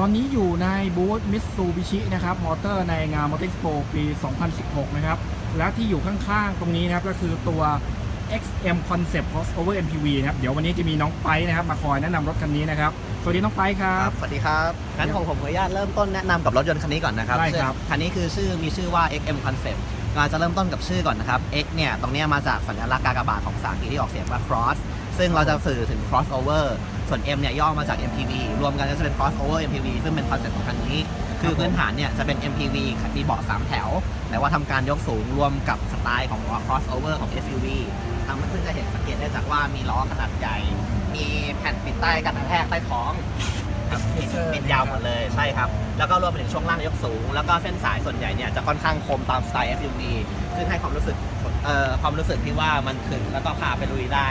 ตอนนี้อยู่ในบูธมิตซูบิชินะครับ มอเตอร์ในงาน m o t o r Expo ปี 2016 นะครับ และที่อยู่ข้างๆ ตรงนี้นะครับ ก็คือตัว XM Concept Crossover MPV นะครับ เดี๋ยววันนี้จะมีน้องไปนะครับ มาคอยแนะนำรถคันนี้นะครับ สวัสดีน้องไปครัครับบสวัสดีครับงั้นของผมขออนุญาตเริ่มต้นแนะนำกับรถยนต์คันนี้ก่อนนะครับได้ครับคันนี้คือชื่อมีชื่อว่า XM Concept เราจะเริ่มต้นกับชื่อก่อนนะครับ X เนี่ยตรงเนี้ยมาจากสัญลักษณ์กากบาทของภาษาอังกฤษที่ออกเสียงว่า cross ซึ่งเราจะสื่อถึง crossover ส่วน M เนี่ยย่อมาจาก MPV รวมกันก็จะเป็น crossover MPV ซึ่งเป็นคอนเซ็ปต์ของคันนี้ คือพื้นฐานเนี่ยจะเป็น MPV มีเบาะสามแถว แต่ว่าทำการยกสูงรวมกับสไตล์ของ crossover ของ SUV ทำให้ซึ่งจะเห็นสังเกตได้จากว่ามีล้อขนาดใหญ่ มีแผ่นปิดใต้กันกระแทกใต้ท้องครับปิดปิดยาวหมดเลยใช่ครับ แล้วก็รวมไปถึงช่วงล่างยกสูง แล้วก็เส้นสายส่วนใหญ่เนี่ยจะค่อนข้างคมตามสไตล์ SUV ซึ่งให้ความรู้สึกเอ่อความรู้สึกที่ว่ามันถึงแล้วก็พาไปลุยได้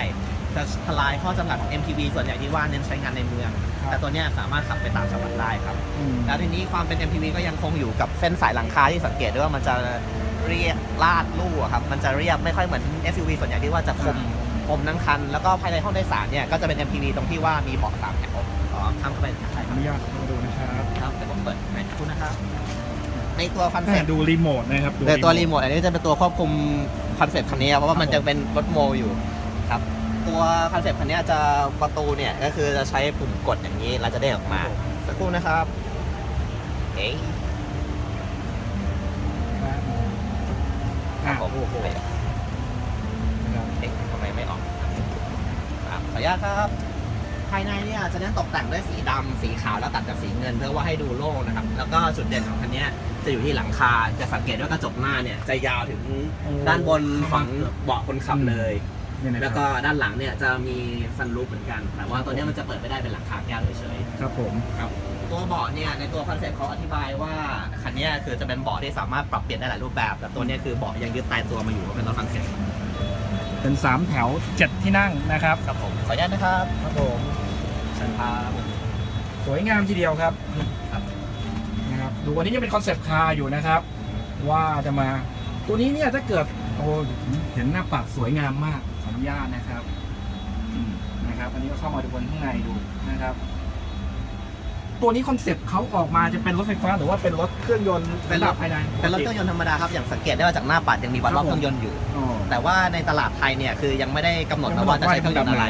จะทลายข้อจำกัดของ MPV ส่วนใหญ่ที่ว่าเน้นใช้งานในเมือง ครับ แต่ตัวเนี้ยสามารถขับไปตามจังหวัดได้ครับ อืม แล้วทีนี้ความเป็น MPV ก็ยังคงอยู่กับเส้นสายหลังคาที่สังเกตได้ว่ามันจะเรียบลาดลู่อะครับ มันจะเรียบไม่ค่อยเหมือน SUV ส่วนใหญ่ที่ว่าจะคมคมทั้งคัน แล้วก็ภายในห้องโดยสารเนี่ยก็จะเป็น MPV ตรงที่ว่ามีเบาะสามแถวอ๋อข้ามเข้าไปใช่ขคอรับอนุญาตเข้ามาดูนะครับครับเดี๋ยวผมเปิดให้ดูนะครับ ในตัวคอนแม่เซ็ปต์ ดูรีโมทนะครับดูในตัวรีโมทอันนี้จะเป็นตัวควบคุมคอนเซ็ปต์คันนี้ครับเพราะว่ามันจะเป็นรถโมอยู่ครับ ตัวคอนเซ็ปต์คันนี้จะประตูเนี่ยก็คือจะใช้ปุ่มกดอย่างนี้เราจะได้ออกมา สักครู่นะครับเอ้ยอะผมโอ้โหเอ๊ะนะครับทำไมไม่ออกครับขออนุญาตครับ ภายในเนี่ยจะเน้นตกแต่งด้วยสีดำสีขาวแล้วตัดกับสีเงิน เพื่อว่าให้ดูโล่งนะครับ แล้วก็จุดเด่นของคันนี้จะอยู่ที่หลังคาจะสังเกตว่ากระจกหน้าเนี่ยจะยาวถึงด้านบนของเบาะคนขับเลย เนี่ยนะแล้วคก็รับด้านหลังเนี่ยจะมีซันรูฟเหมือนกัน แต่ว่าตัวเนี้ยมันจะเปิดไม่ได้เป็นหลังคาแก้วเฉยครับผม ๆครับ ตัวเบาะเนี่ยในตัวคอนเซ็ปต์เขาอธิบายว่าคันเนี้ยคือจะเป็นเบาะที่สามารถปรับเปลี่ยนได้หลายรูปแบบแต่ตัวเนี้ยคือเบาะยังยึดตายตัวมาอยู่ว่าเป็นรถคอนเซ็ปต์เป็นสามแถวเจ็ดที่นั่งนะครับ ครับผมขออนุญาตนะครับครับผมเชิญครับสวยงามทีเดียวครับครับนะครับ ดูวันนี้ยังเป็นคอนเซปต์คาร์อยู่นะครับ ว่าจะมา ตัวนี้เนี่ยถ้าเกิดโอ้เห็นหน้าปัดสวยงามมากข ออนุญาตนะครับอืมนะครับ อันนี้ก็เข้ามาดูบนข้างในดูนะครับ ตัวนี้คอนเซปต์เขาออกมาจะเป็นรถไฟฟ้าหรือว่าเป็นรถเครื่องยนต์เป็นรถภายในเป็นรถเครื่องยนต์ธรรมดาครับอย่างสังเกตได้ว่าจากหน้าปัดยังมีวัดรอบเครื่องยนต์อยู่อ๋อแต่ว่าในตลาดไทยเนี่ยคือยังไม่ได้กำหนดนะว่าจะใช้เครื่องยนต์อะไร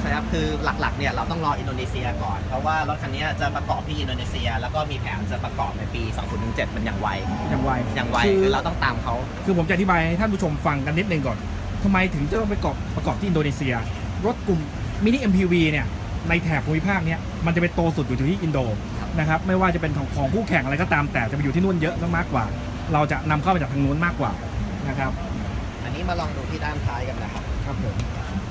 ใช่ครับคือหลักๆเนี่ยเราต้องรออินโดนีเซียก่อน เพราะว่ารถคันนี้จะประกอบที่อินโดนีเซีย แล้วก็มีแผนจะประกอบในปี 2017เป็นอย่างไวอย่างไวอย่างไวคือคือเราต้องตามเขาคือผมจะอธิบายให้ท่านผู้ชมฟังกันนิดนึงก่อน ทำไมถึงจะต้องไปประกอบประกอบที่อินโดนีเซีย รถกลุ่มมินิ MPV เนี่ยในแถบภูมิภาคเนี้ยมันจะเป็นโตสุดอยู่ที่อินโดนะครับไม่ว่าจะเป็นของของคู่แข่งอะไรก็ตามแต่จะไปอยู่ที่นู่นเยอะมากกว่า เราจะนำเข้ามาจากทางนู้นมากกว่านะครับอันนี้มาลองดูที่ด้านท้ายกันนะครับ ครับผม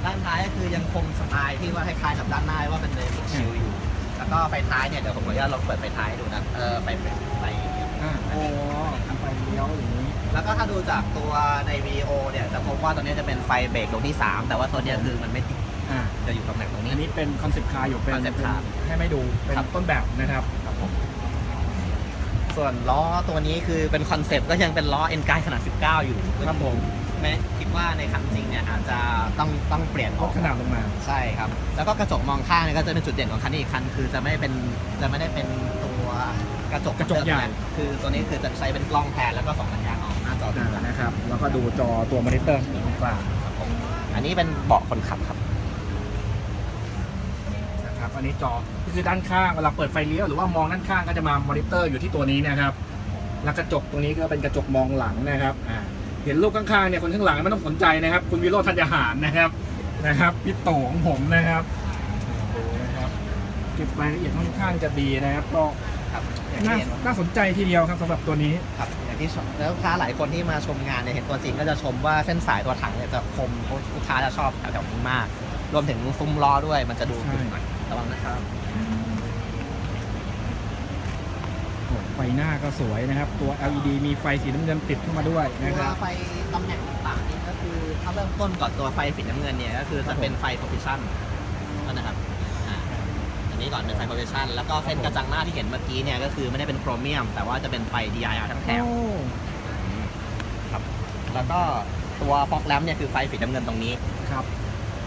ด้านท้ายก็คือยังคงสไตล์ที่ว่าคล้ายๆกับด้านหน้าว่าเป็นเลยชิลอยู่ แล้วก็ไฟท้ายเนี่ยเดี๋ยวผมขออนุญาตลองเปิดไฟท้ายให้ดูนะเออไฟไฟอ่าโอ้ทำไฟเลี้ยวอย่างนี้ แล้วก็ถ้าดูจากตัวในวิดีโอเนี่ยจะพบว่าตัวเนี้ยจะเป็นไฟเบรกดวงที่ 3 แต่ว่าตัวเนี้ยคือมันไม่ติดอ่าจะอยู่ตำแหน่งตรงนี้ อันนี้เป็นคอนเซปต์คาร์อยู่เป็น concept car ให้ไม่ดูเป็นครับ ต้นแบบนะครับครับผมส่วนล้อตัวนี้คือเป็นคอนเซปต์ก็ยังเป็นล้อเอ็นไกขนาด 19 อยู่ครับผมแม้คิดว่าในคันจริงเนี่ยอาจจะต้องต้องเปลี่ยนอลอดกขนาดลงมา ใช่ครับ แล้วก็กระจกมองข้างเนี่ยก็จะเป็นจุดเด่นของคันนี้อีกคัน คือจะไม่ได้เป็นจะไม่ได้เป็นตัวกระจกกระจกใหญ่ คือตัวนี้คือจะใช้เป็นกล้องแทนแล้วก็ส่องสัญญาณออกห น้าจอดูอ่านะครับ แล้วก็ดูจอตัวมอนิเตอร์อยู่ตรงกลางครับผมอันนี้เป็นเบาะคนขับครับ นะครับ อันนี้จอก็คือด้านข้างเวลาเปิดไฟเลี้ยวหรือว่ามองด้านข้างก็จะมามอนิเตอร์อยู่ที่ตัวนี้นะครับ แล้วกระจกตรงนี้ก็เป็นกระจกมองหลังนะครับอ่าเห็นรูปข้างๆเนี่ยคนข้างหลังไม่ต้องสนใจนะครับ คุณวิโรธัญญาหารนะครับนะครับพี่โตของผมนะครับดูนะครับเก็บรายละเอียดค่อนข้างจะดีนะครับก็ ครับอย่างน่าที่เห็นน่าสนใจทีเดียวครับสำหรับตัวนี้ ครับอย่างที่ชมแล้วลูกค้าหลายคนที่มาชมงานเนี่ยเห็นตัวจริงก็จะชมว่าเส้นสายตัวถังเนี่ยจะคมลูกค้าจะชอบแถวๆนี้มาก รวมถึงซุ้มล้อด้วยมันจะดูใช่ดุหน่อยระวังนะครับ โอ้ไฟหน้าก็สวยนะครับ ตัว LED มีไฟสีน้ำเงินติดเข้ามาด้วยตันะควรับ ไฟตำแหน่งต่างๆนี่ก็คือถ้าเริ่มต้นก่อนตัวไฟสีน้ำเงินเนี่ยก็คือจะเป็นไฟ position นั่นนะครับอ่าอั นนี้ก่อนเป็นไฟ position แล้วก็เส้นกระจังหน้าที่เห็นเมื่อกี้เนี่ยก็คือไม่ได้เป็นโครเมียม แต่ว่าจะเป็นไฟ DIR ทั้งแถวโอ้ครับแล้วก็ตัวฟอกแลมเนี่ยคือไฟสีน้ำเงินตรงนี้ครับ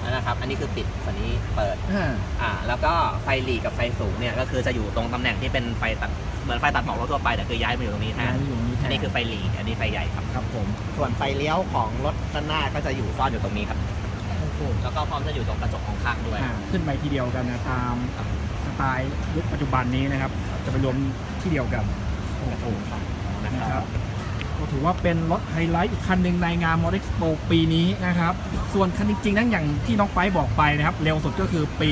นะครับ อันนี้คือปิดส่วนนี้เปิดอ่าอ่าแล้วก็ไฟหลีกับไฟสูงเนี่ยก็คือจะอยู่ตรงตำแหน่งที่เป็นไฟตัดเหมือนไฟตัดหมอกรถทั่วไปแต่คือย้ายมาอยู่ตรงนี้แทนอยู่ตรงนี้แทอันนี้คือไฟหลีอันนี้ไฟใหญ่ครับครับผมส่วนไฟเลี้ยวของรถด้านหน้าก็จะอยู่ซ่อนอยู่ตรงนี้ครับ โอ้โหแล้วก็พร้อมจะอยู่ตรงกระจกของข้างด้วย อ่าขึ้นไปทีเดียวกันนะตามสไตล์ยุคปัจจุบันนี้นะครับ จะไปรวมที่เดียวกันโอ้โหนะนะคครัรับบก็ถือว่าเป็นรถไฮไลท์อีกคันหนึ่งในงาน m o d e x p o ปีนี้นะครับ ส่วนคันจริงๆนั้นอย่างที่น้องไปบอกไปนะครับ เร็วสุดก็คือปี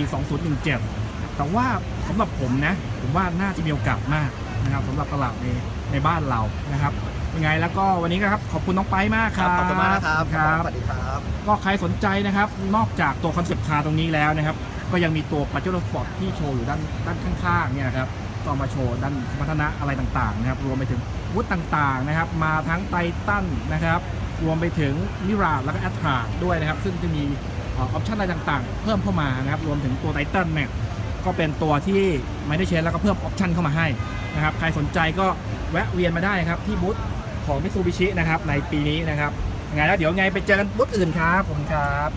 2017 แต่ว่าสำหรับผมนะ ผมว่าน่าจะมีโอกาสมากนะครับสำหรับตลาดในในบ้านเรานะครับ ยังไงแล้วก็วันนี้นะครับขอบคุณน้องไปมากครับขอบคุณมากนะครับครับสวัสดีครับ ก็ใครสนใจนะครับ นอกจากตัวคอนเซปต์คาร์ตรงนี้แล้วนะครับ ก็ยังมีตัวปัจจุบันสปอร์ตที่โชว์อยู่ด้านด้านข้างๆเนี่ยนะครับก็เอามาโชว์ด้านสมรรถนะอะไรต่างๆนะครับรวมไปถึงวุฒิต่างๆนะครับ มาทั้งไททันนะครับรวมไปถึงมิราแล้วก็แอตทราด้วยนะครับ ซึ่งจะมีออปชันอะไรต่างๆ เพิ่มเข้ามานะครับรวมถึงตัวไททันเนี่ยก็เป็นตัวที่ไม่ได้เชนแล้วก็เพิ่มออปชันเข้ามาให้นะครับใครสนใจก็แวะเวียนมาได้ครับที่บูธ ของมิซูบิชินะครับในปีนี้นะครับยังไงแล้วเดี๋ยวไงไปเจอกันบูธอื่นครับผมครับ